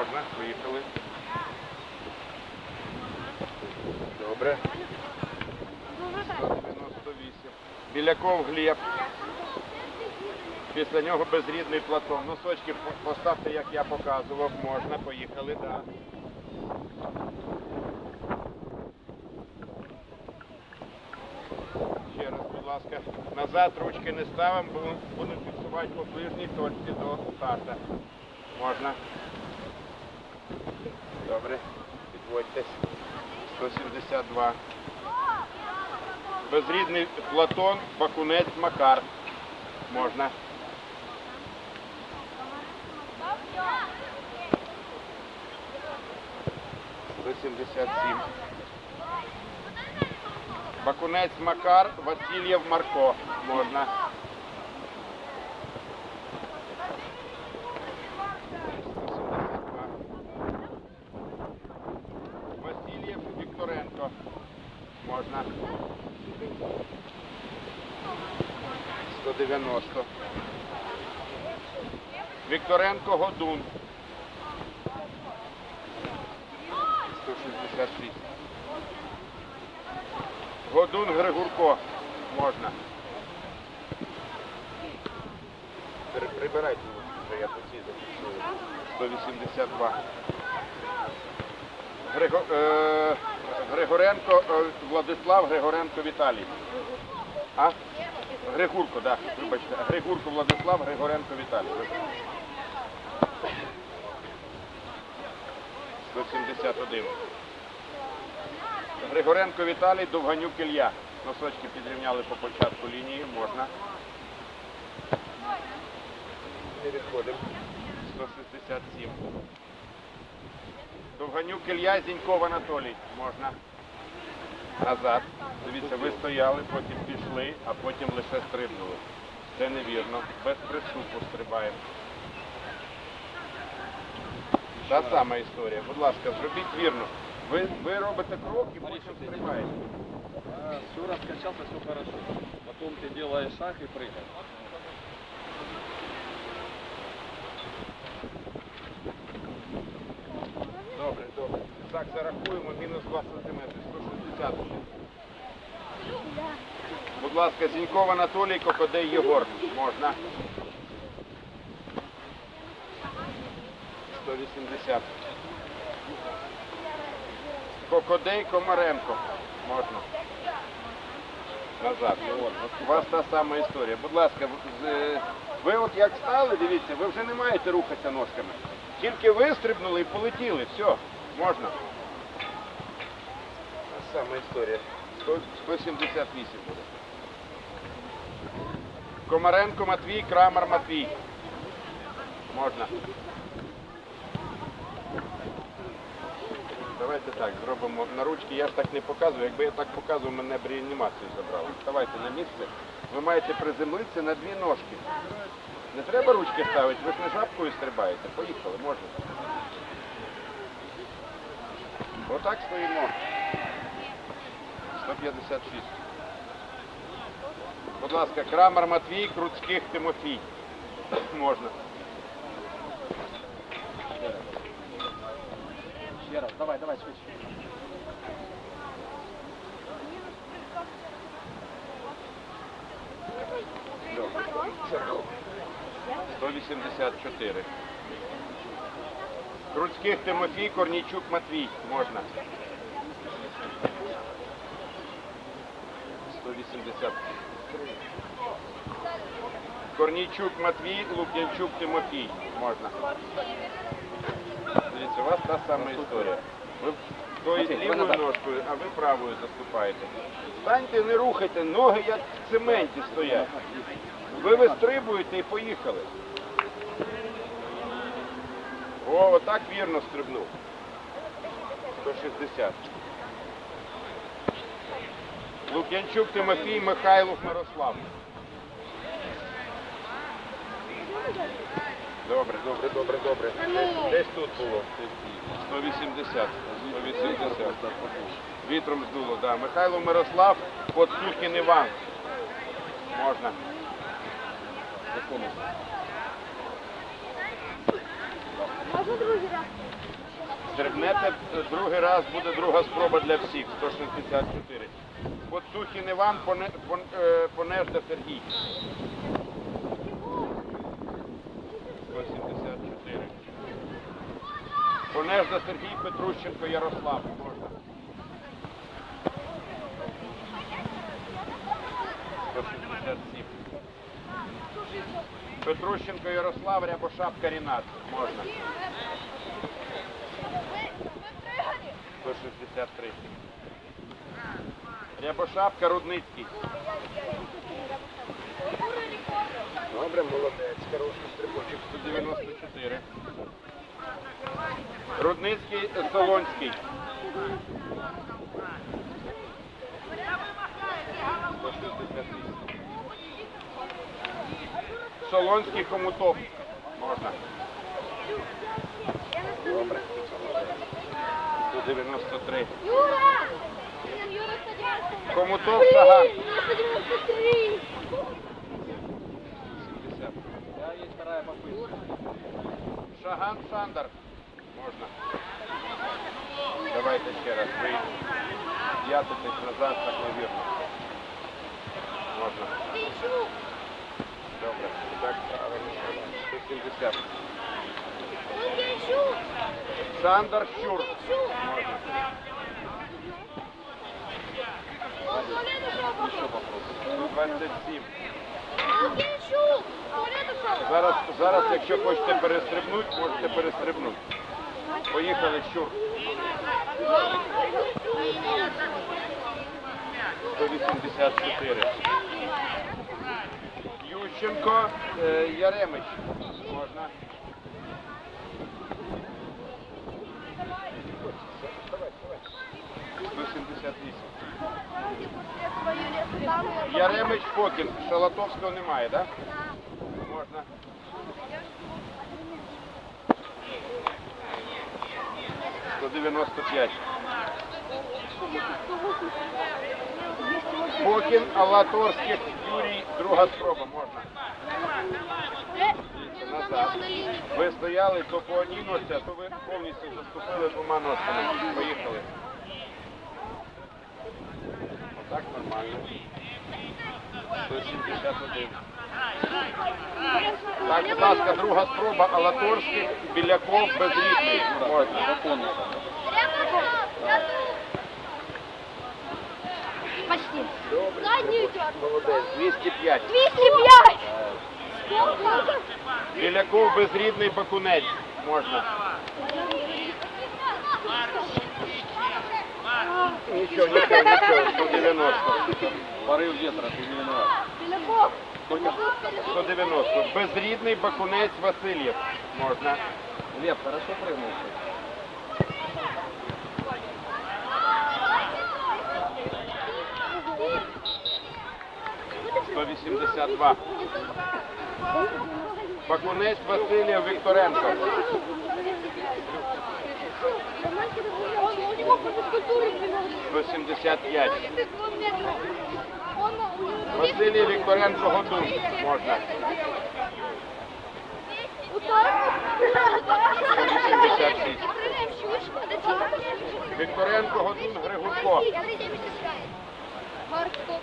Можна, поїхали. Добре. 198. Біляков Глеб. Після нього безрідний Платон. Носочки поставте, як я показував. Можна, поїхали, так. Ще раз, будь ласка. Назад ручки не ставимо, будемо фіксувати по ближній точці до старта. Можна. Добре. Підводьтесь. 172. Безрідний Платон, Бакунець, Макар. Можна. Сімдесят сім. Бакунець Макар, Васильєв Марко. Можна. Можна. 190. Вікторенко Годун. 166. Годун Григурко. Можна. Прибирайте вже я цій зафіксую. 182. Григо, е, Григоренко е, Владислав, Григоренко Віталій. А? Григурко, так, да, вибачте. Григурко Владислав, Григоренко Віталій. 171. Григоренко Віталій, Довганюк Ілля. Носочки підрівняли по початку лінії, можна. Не відходимо. 167. Довганюк Ілля, Зіньков Анатолій. Можна. Назад. Дивіться, ви стояли, потім пішли, а потім лише стрибнули. Це невірно. Без приступу стрибаємо. Та сама історія. Будь ласка, зробіть вірно. Ви, ви робите крок і потім стрибаєте. Все раскачался, все хорошо. Потом ты делаешь шаг и прыгаешь. Добре, добре. Так, зарахуємо, мінус 2 см, 160. Будь ласка, Зіньков Анатолій, Кокодей Єгор. Можна. 180. Кокодей Комаренко. Можна. Назад. У вас та сама історія. Будь ласка, в- ви от як стали, дивіться, ви вже не маєте рухатися ножками. Тільки вистрибнули і полетіли. Все, можна. Та сама історія. 100 178 буде. Комаренко Матвій, Крамар Матвій. Можна. Давайте так, зробимо на ручки. Я ж так не показую. Якби я так показував, мене б реанімацію забрали. Ставайте на місце. Ви маєте приземлитися на дві ножки. Не треба ручки ставити, ви ж не жабкою стрибаєте. Поїхали, можна. Отак стоїмо. 156. Будь ласка, Крамар Матвій, Круцьких Тимофій. Можна. Еще раз, давай, давай, швидше. Добре. 184. Круцьких Тимофій, Корнійчук Матвій. Можна. 180. Корнійчук Матвій, Лук'янчук Тимофій. Можна. Дивіться, у вас та сама історія. Ви тою лівою ножкою, а ви правою заступаєте. Станьте, не рухайте, ноги як в цементі стоять. Ви вистрибуєте і поїхали. О, отак вірно стрибнув. 160. Лук'янчук Тимофій, Михайлов Мирослав. Добре, добре, добре, добре. Десь, тут було. 180. 180. Вітром здуло, да. Михайло Мирослав, Поцукін Іван. Можна. Ну, другий раз. Буде друга спроба для всіх. 164. Поцухін Іван, Поне- Пон- е, Понежда Сергій. 174. Понежда Сергій, Петрущенко, Ярослав. Можна. 167. Петрущенко Ярослав, Рябошапка Рінат. Можна. 163. Рябошапка Рудницький. Добре, молодець, хороший стрибочок. 194. Рудницький, Солонський. Солонський Хомутов. Можна. Добре. 193. Юра! Юра 193. Хомутов Шаган. Блин, Юра 193. 70. Да, есть вторая попытка. Шаган Шандар. Можна. Давайте ще раз. Ви п'ятитесь назад, так навірно. Пишу. Туалет ушел. Зараз, зараз, якщо хочете перестрибнути, можете перестрибнути. Поїхали, Щур. 184. Ющенко, е, Яремич. Можна. Яремич Фокін. Шалатовського немає, так? Да? Можна. Сто дев'яносто п'ять. Фокін, Алаторських, Юрій, друга спроба, можна. Назад. Ви стояли то по одній носі, а то ви повністю заступили двома носами. Поїхали. Отак нормально. 171. Так, будь ласка, друга спроба Алаторських, Біляков, Безрідний. Можна. Законно. Почти. Молодець. 205. 205. Сколько? Біляков, Безрідний, Бакунець. Можна. Нічого, нічого, нічого. 190. Порыв ветра, ты не виноват. Пеляков. Сколько? 190. Безрідний, Бакунець, Васильєв. Можна. Лев, хорошо прыгнул. 182. Бакунець, Васильєв, Вікторенко. Он у него по физкультуре примерно. 175. Он метров. Он у него Василій Вікторенко, Годун. Можна. Удар. 186. Прыгаем щучку, до тебя. Вікторенко, Годун, Григурко.